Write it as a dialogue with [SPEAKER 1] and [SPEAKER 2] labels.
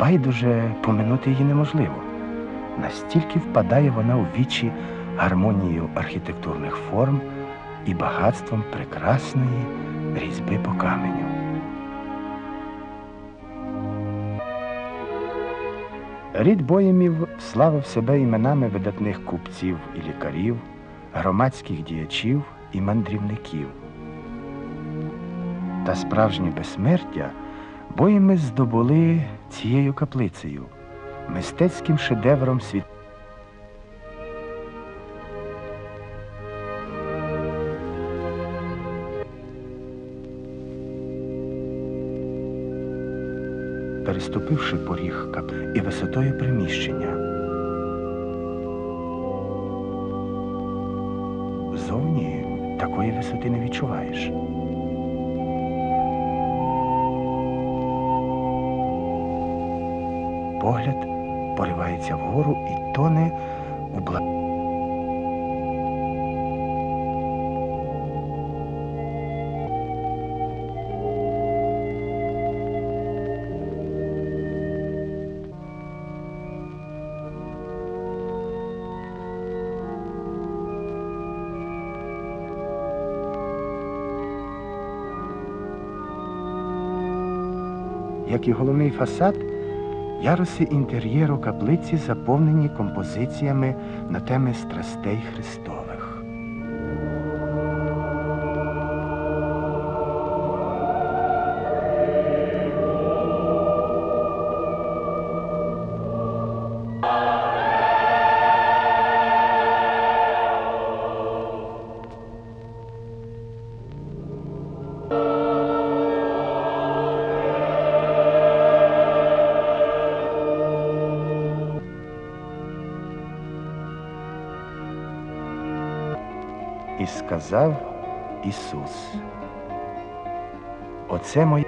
[SPEAKER 1] байдуже поминути її неможливо. Настільки впадає вона у вічі гармонією архітектурних форм і багатством прекрасної різьби по каменю. Рід боємів славив себе іменами видатних купців і лікарів, громадських діячів і мандрівників. Та справжнє безсмертя боєми здобули цією каплицею, мистецьким шедевром світ. переступивши поріг кап і висотою приміщення. Зовні такої висоти не відчуваєш. Погляд поривається вгору і тоне у бла. Як і головний фасад, яруси інтер'єру каплиці заповнені композиціями на теми страстей Христових. І сказав Ісус. Оце моє.